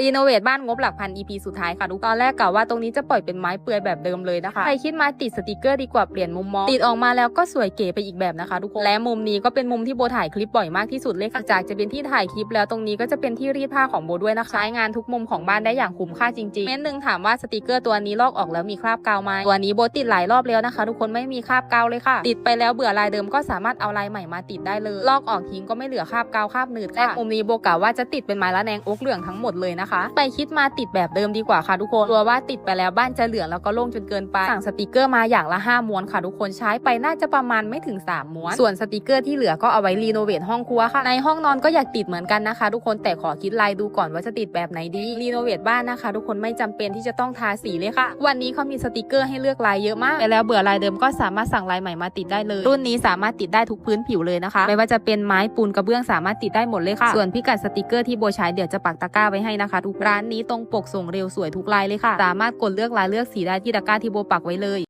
รีโนเวทบ้านงบหลักพัน EP สุดท้ายค่ะทุกตอนแรกกะว่าตรงนี้จะปล่อยเป็นไม้เปลือยแบบเดิมเลยนะคะ ใครคิดมาติดสติกเกอร์ดีกว่าเปลี่ยนมุมมอง ติดออกมาแล้วก็สวยเก๋ไปอีกแบบนะคะทุกคน และมุมนี้ก็เป็นมุมที่โบถ่ายคลิปบ่อยมากที่สุดเลยค่ะจากจะเป็นที่ถ่ายคลิปแล้วตรงนี้ก็จะเป็นที่รีดผ้าของโบด้วยนะคะ ใช้งานทุกมุมของบ้านได้อย่างคุ้มค่าจริงๆเม้นหนึ่งถามว่าสติกเกอร์ตัวนี้ลอกออกแล้วมีคราบกาวไหมตัวนี้โบติดหลายรอบแล้วนะคะ ทุกคนไม่มีคราบกาวเลยค่ะ ติดไปแล้วเบื่อลายเดิมก็สามารถเอาลายใหม่มาติดได้เลย ลอกออกทิ้งก็ไม่เหลือคราบกาวคราบหนืดและมุมนี้โบกะว่าจะติดเป็นไม้ละแนงอกเหลืองทั้งหมดเลยนะคะ ไปคิดมาติดแบบเดิมดีกว่าค่ะทุกคนกลัวว่าติดไปแล้วบ้านจะเหลืองแล้วก็โล่งจนเกินไปสั่งสติกเกอร์มาอย่างละ5ม้วนค่ะทุกคนใช้ไปน่าจะประมาณไม่ถึง 3 ม้วน ส่วนสติกเกอร์ที่เหลือก็เอาไว้รีโนเวทห้องครัวค่ะ ในห้องนอนก็อยากติดเหมือนกันนะคะ ทุกคนแต่ขอคิดลายดูก่อนว่าจะติดแบบไหนดีรีโนเวทบ้านนะคะ ทุกคนไม่จำเป็นที่จะต้องทาสีเลยค่ะ วันนี้เขามีสติกเกอร์ให้เลือกลายเยอะมากไปแล้วเบื่อลายเดิมก็สามารถสั่งลายใหม่มาติดได้เลย รุ่นนี้สามารถติดได้ทุกพื้นผิวเลยนะคะ ไม่ว่าจะเป็นไม้ปูนกระเบื้องสามารถติดได้หมดเลยค่ะ ส่วนพิกัดสติกเกอร์ที่โบใช้เดี๋ยวจะปักตะกร้าไว้ให้นะคะทุกร้านนี้ตรงปกส่งเร็วสวยทุกลายเลยค่ะ สามารถกดเลือกลายเลือกสีได้ที่ตะกร้าที่โบปักไว้เลย